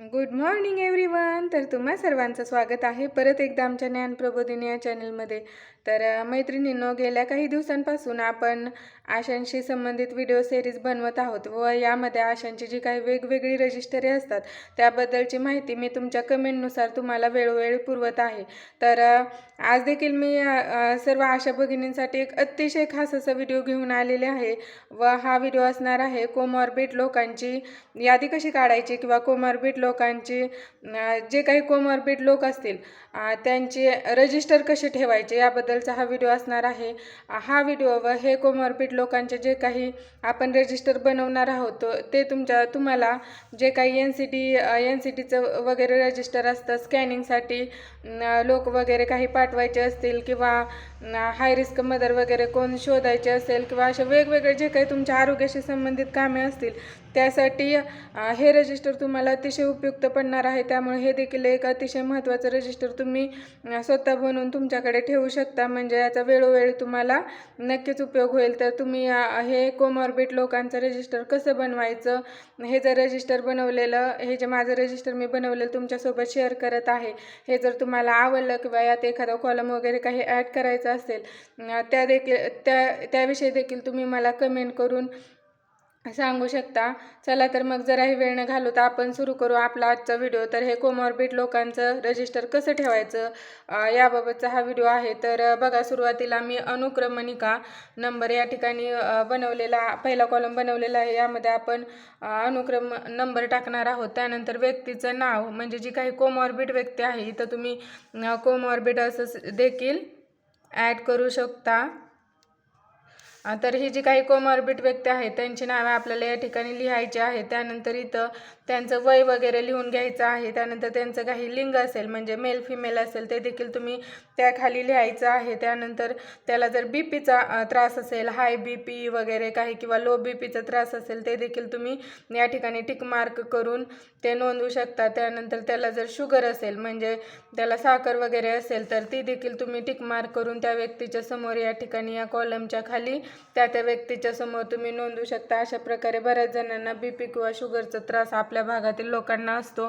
Good morning everyone तर तुम्हा सर्वांचं स्वागत आहे परत एकदा आमच्या ज्ञान प्रबोधिनी या चॅनलमध्ये तर मैत्रिणींनो गेल्या काही दिवसांपासून आपण आशांशी संबंधित व्हिडिओ सिरीज बनवत आहोत व यामध्ये आशांची जी काही वेगवेगळी रजिस्टरे असतात त्याबद्दलची माहिती मी तुमच्या कमेंटनुसार तुम्हाला वेळोवेळी पुरवत आहे. तर आज देखील मी सर्व आशा भगिनींसाठी एक अतिशय खास असा व्हिडिओ घेऊन आलेले आहे व हा व्हिडिओ असणार आहे कोमॉर्बिड लोकांची यादी कशी काढायची किंवा कोमॉर्बिड लोकांची जे काही कोमॉर्बिड लोक असतील त्यांचे रजिस्टर कसे ठेवायचे याबद्दलचा हा व्हिडिओ असणार आहे. हा व्हिडिओ व हे कोमॉर्बिड लोकांचे जे काही आपण रजिस्टर बनवणार आहोत ते तुमच्या तुम्हाला जे काही N C T N C टीचं वगैरे रजिस्टर असतं स्कॅनिंगसाठी लोक वगैरे काही पाठवायचे असतील किंवा हाय रिस्क मदर वगैरे कोण शोधायचे असेल किंवा असे वेगवेगळे जे काही तुमच्या आरोग्याशी संबंधित कामे असतील त्यासाठी हे रजिस्टर तुम्हाला अतिशय उपयुक्त पडणार आहे. त्यामुळे हे देखील एक अतिशय महत्त्वाचं रजिस्टर तुम्ही स्वतः बनवून तुमच्याकडे ठेवू शकता. म्हणजे याचा वेळोवेळी तुम्हाला नक्कीच उपयोग होईल. तर तुम्ही हे कोमॉर्बिट लोकांचं रजिस्टर कसं बनवायचं? हे जर रजिस्टर बनवलेलं हे जे माझं रजिस्टर मी बनवलेलं तुमच्यासोबत शेअर करत आहे हे जर तुम्हाला आवडलं किंवा यात एखादा कॉलम वगैरे काही ॲड करायचं असेल. त्या देखील त्या त्याविषयी देखील तुम्ही मला कमेंट करून सांगू शकता. चला तर मग जराही वेळ न घालवता आपण सुरू करू आपला आजचा व्हिडिओ तर हे कोमॉर्बिड लोकांचं रजिस्टर कसं ठेवायचं याबाबतचा हा व्हिडिओ आहे. तर बघा सुरुवातीला मी अनुक्रमणिका नंबर या ठिकाणी बनवलेला पहिला कॉलम बनवलेला आहे. यामध्ये आपण अनुक्रम नंबर टाकणार आहोत. त्यानंतर व्यक्तीचं नाव म्हणजे जी काही कोमॉर्बिड व्यक्ती आहे इथं तुम्ही कोमॉर्बिड असं देखील ॲड करू शकता. तर ही जी काही कोमॉर्बिड व्यक्ती आहेत त्यांची नावे आपल्याला या ठिकाणी लिहायची आहे त्यानंतर इथं त्यांचं वय वगैरे लिहून घ्यायचं आहे. त्यानंतर त्यांचं काही लिंग असेल म्हणजे मेल फिमेल असेल ते देखील तुम्ही त्याखाली लिहायचं आहे. त्यानंतर त्याला जर बी पीचा त्रास असेल हाय बी पी वगैरे काही किंवा लो बी पीचा त्रास असेल ते देखील तुम्ही या ठिकाणी टिक मार्क करून ते नोंदवू शकता. त्यानंतर त्याला जर शुगर असेल म्हणजे त्याला साखर वगैरे असेल तर ती देखील तुम्ही टिक मार्क करून त्या व्यक्तीच्या समोर या ठिकाणी या कॉलमच्या खाली त्या त्या व्यक्तीच्या समोर तुम्ही नोंदवू शकता. अशा प्रकारे बऱ्याच जणांना बी पी किंवा शुगरचा त्रास आपल्या भागातील लोकांना असतो.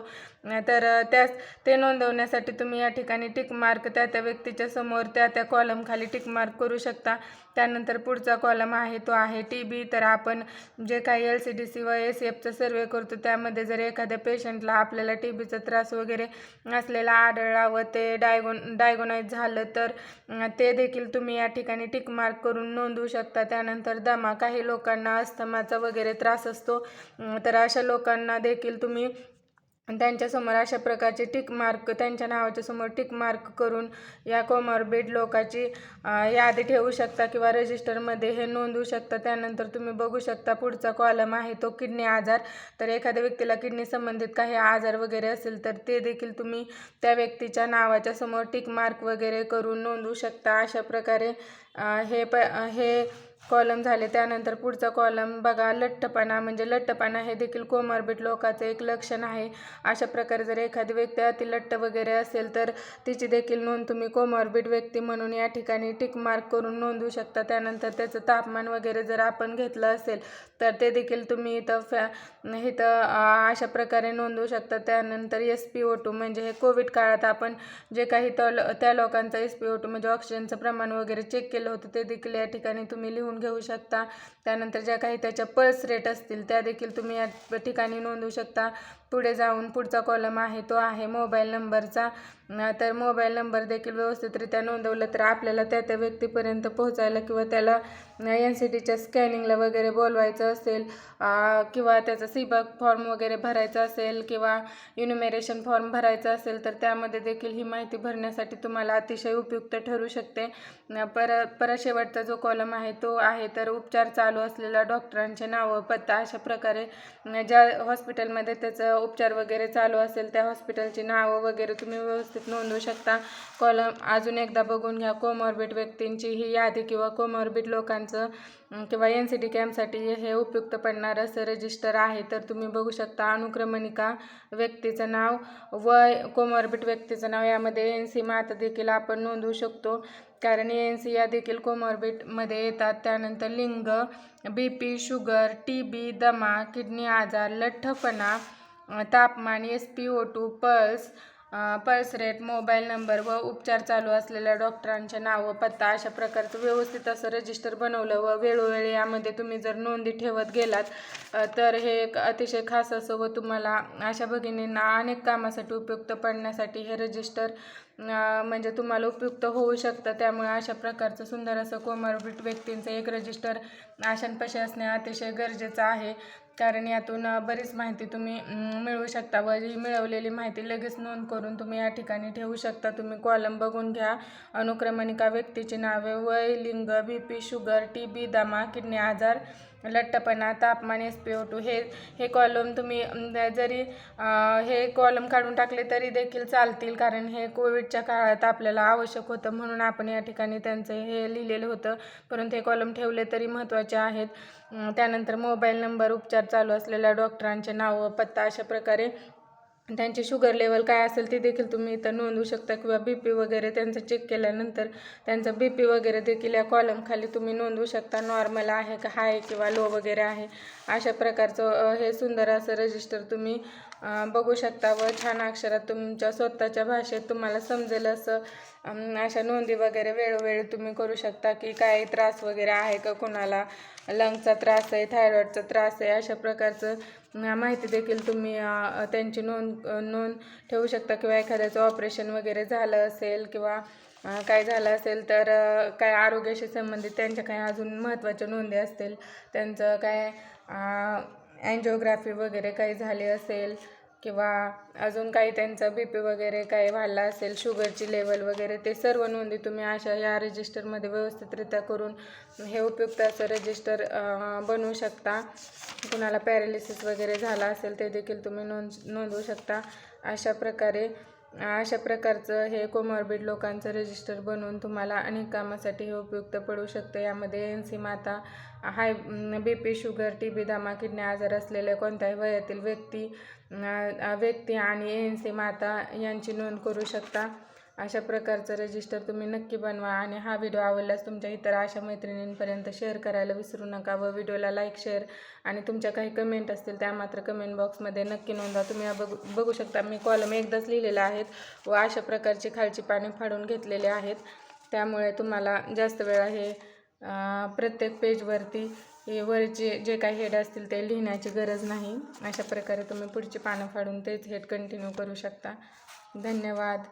तर त्यास ते नोंदवण्यासाठी तुम्ही या ठिकाणी टिक मार्क त्या त्या व्यक्तीच्या समोर त्या त्या कॉलम खाली टिक मार्क करू शकता. त्यानंतर पुढचा कॉलम आहे तो आहे टी बी तर आपण जे काही एल सी डी सी व एस एफचा सर्वे करतो त्यामध्ये जर एखाद्या पेशंटला आपल्याला टी बीचा त्रास वगैरे असलेला आढळला व ते डायगोन डायगोनाईज झालं तर ते देखील तुम्ही या ठिकाणी टिक मार्क करून नोंदवू शकता. त्यानंतर दमा काही लोकांना अस्थमाचा वगैरे त्रास असतो. तर अशा लोकांना देखील तुम्ही त्यांच्यासमोर अशा प्रकारचे टिक मार्क त्यांच्या नावाच्या समोर टिक मार्क करून या कोमॉर्बिड लोकाची यादी ठेवू शकता किंवा रजिस्टरमध्ये हे नोंदवू शकता. त्यानंतर तुम्ही बघू शकता पुढचा कॉलम आहे तो किडनी आजार. तर एखाद्या व्यक्तीला किडनी संबंधित काही आजार वगैरे असेल तर ते देखील तुम्ही त्या व्यक्तीच्या नावाच्या समोर टिक मार्क वगैरे करून नोंदवू शकता. अशा प्रकारे हे प हे कॉलम झाले. त्यानंतर पुढचा कॉलम बघा लठ्ठपणा म्हणजे लठ्ठपणा हे देखील कोमॉर्बिड लोकाचं एक लक्षण आहे. अशा प्रकारे जर एखादी व्यक्ती अति लठ्ठ वगैरे असेल तर तिची देखील नोंद तुम्ही कोमॉर्बिड व्यक्ती म्हणून या ठिकाणी टिक मार्क करून नोंदवू शकता. त्यानंतर त्याचं तापमान वगैरे जर आपण घेतलं असेल तर ते देखील तुम्ही इथं फॅ इथं अशा प्रकारे नोंदवू शकता. त्यानंतर एस पी ओ टू म्हणजे हे कोविड काळात आपण जे काही त्या लोकांचा एस पी ओ टू म्हणजे ऑक्सिजनचं प्रमाण वगैरे चेक केलं होतं ते देखील या ठिकाणी तुम्ही लिहून घेऊ शकता. त्यानंतर ज्या काही त्याच्या पल्स रेट असतील त्या देखील तुम्ही या ठिकाणी नोंदवू शकता. पुढे जाऊन पुढचा कॉलम आहे तो आहे मोबाईल नंबरचा तर मोबाईल नंबर देखील व्यवस्थितरित्या नोंदवलं तर आपल्याला त्या त्या व्यक्तीपर्यंत पोहोचायला किंवा त्याला एन सी टीच्या स्कॅनिंगला वगैरे बोलवायचं असेल किंवा त्याचा सीबक फॉर्म वगैरे भरायचा असेल किंवा युनिमेरेशन फॉर्म भरायचा असेल तर त्यामध्ये देखील ही माहिती भरण्यासाठी तुम्हाला अतिशय उपयुक्त ठरू शकते. पर परत शेवटचा जो कॉलम आहे तो आहे तर उपचार चालू असलेल्या डॉक्टरांचे नावं पत्ता अशा प्रकारे ज्या हॉस्पिटलमध्ये त्याचं उपचार वगैरे चालू असेल त्या हॉस्पिटलची नावं वगैरे तुम्ही व्यवस्थित नोंदवू शकता. कॉलम अजून एकदा बघून घ्या. कोमॉर्बिड व्यक्तींची ही यादी किंवा कोमॉर्बिड लोकांचं किंवा एन सी टी कॅम्पसाठी हे उपयुक्त पडणारं असं रजिस्टर आहे. तर तुम्ही बघू शकता अनुक्रमणिका व्यक्तीचं नाव वय कोमॉर्बिड व्यक्तीचं नाव यामध्ये एन सी माता देखील आपण नोंदवू शकतो. कारण एन सी या देखील कोमॉर्बिटमध्ये येतात. त्यानंतर लिंग B P sugar T B दमा किडनी आजार लठ्ठपणा तापमान S P O two pulse pulse rate mobile number व उपचार चालू असलेल्या डॉक्टरांचे नाव व पत्ता अशा प्रकारचं व्यवस्थित असं रजिस्टर बनवलं व वेळोवेळी यामध्ये तुम्ही जर नोंदी ठेवत गेलात तर हे एक अतिशय खास असं व तुम्हाला अशा भगिनींना अनेक कामासाठी उपयुक्त पडण्यासाठी हे रजिस्टर म्हणजे तुम्हाला उपयुक्त होऊ शकतं. त्यामुळे अशा प्रकारचं सुंदर असं कोमॉर्बिड व्यक्तींचं एक रजिस्टर आशांपाशी असणे अतिशय गरजेचं आहे. कारण यातून बरीच माहिती तुम्ही मिळवू शकता व ही मिळवलेली माहिती लगेच नोंद करून तुम्ही या ठिकाणी ठेवू शकता. तुम्ही कॉलम बघून घ्या. अनुक्रमणिका व्यक्तीची नावे वय लिंग B P sugar T B दमा किडनी आजार लठ्ठपणा तापमान एस पी ओ टू हे हे कॉलम तुम्ही जरी हे कॉलम काढून टाकले तरी देखील चालतील कारण हे कोविडच्या काळात आपल्याला आवश्यक होतं म्हणून आपण या ठिकाणी त्यांचं हे लिहिलेलं होतं. परंतु हे कॉलम ठेवले तरी महत्त्वाचे आहेत. त्यानंतर मोबाईल नंबर उपचार चालू असलेल्या डॉक्टरांचे नाव पत्ता अशा प्रकारे त्यांचे शुगर लेवल काय असेल ते देखील तुम्ही इथं नोंदवू शकता किंवा बी पी वगैरे त्यांचं चेक केल्यानंतर त्यांचं बी पी वगैरे देखील या कॉलमखाली तुम्ही नोंदवू शकता. नॉर्मल आहे का हाय किंवा लो वगैरे आहे. अशा प्रकारचं हे सुंदर असं रजिस्टर तुम्ही बघू शकता व छान अक्षरात तुमच्या स्वतःच्या भाषेत तुम्हाला समजेल असं अशा नोंदी वगैरे वेळोवेळी तुम्ही करू शकता की काय त्रास वगैरे आहे का कोणाला? लंगचा त्रास आहे थायरॉईडचा त्रास आहे अशा प्रकारचं माहिती देखील तुम्ही त्यांची नोंद नोंद ठेवू शकता. किंवा एखाद्याचं ऑपरेशन वगैरे झालं असेल किंवा काय झालं असेल तर काय आरोग्याशी संबंधित त्यांच्या काही अजून महत्त्वाच्या नोंदी असतील त्यांचं काय अँजिओग्राफी वगैरे काही झाली असेल किंवा अजून काही त्यांचं बी पी वगैरे काही वाढला असेल शुगरची लेवल वगैरे ते सर्व नोंदी तुम्ही अशा या रजिस्टरमध्ये व्यवस्थितरित्या करून हे उपयुक्त असं रजिस्टर बनवू शकता. कुणाला पॅरालिसिस वगैरे झाला असेल ते देखील तुम्ही नोंद नोंदवू शकता. अशा प्रकारे अशा प्रकारचं हे कोमॉर्बिड लोकांचं रजिस्टर बनवून तुम्हाला अनेक कामासाठी हे उपयुक्त पडू शकतं. यामध्ये एन सी माता high B P sugar T B दामा किडनी आजार असलेल्या कोणत्याही वयातील व्यक्ती व्यक्ती आणि एन सी माता यांची नोंद करू शकता. अशा प्रकारचं रजिस्टर तुम्ही नक्की बनवा आणि हा व्हिडिओ आवडल्यास तुमच्या इतर अशा मैत्रिणींपर्यंत शेअर करायला विसरू नका व व्हिडिओला लाईक शेअर आणि तुमच्या काही कमेंट असतील त्या मात्र कमेंट बॉक्समध्ये नक्की नोंदवा. तुम्ही हा बघू बघू शकता मी कॉलम एकदाच लिहिलेला आहेत व अशा प्रकारची खालची पाने फाडून घेतलेले आहेत. त्यामुळे तुम्हाला जास्त वेळा हे प्रत्येक पेजवरती हे वरचे जे काही हेड असतील ते लिहिण्याची गरज नाही. अशा प्रकारे तुम्ही पुढची पानं फाडून तेच हेड कंटिन्यू करू शकता. धन्यवाद.